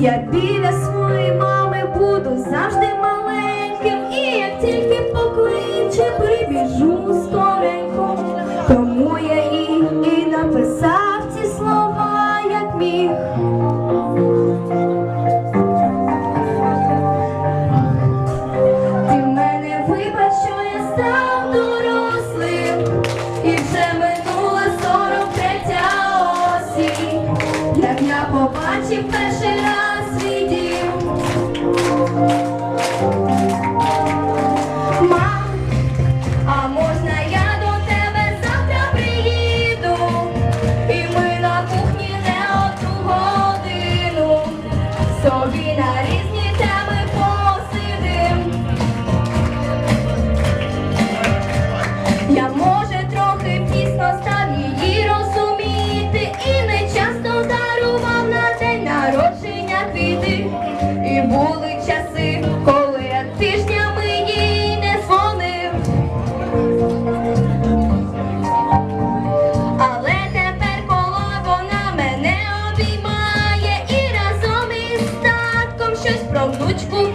я біля своєї мами буду завжди. que preencher de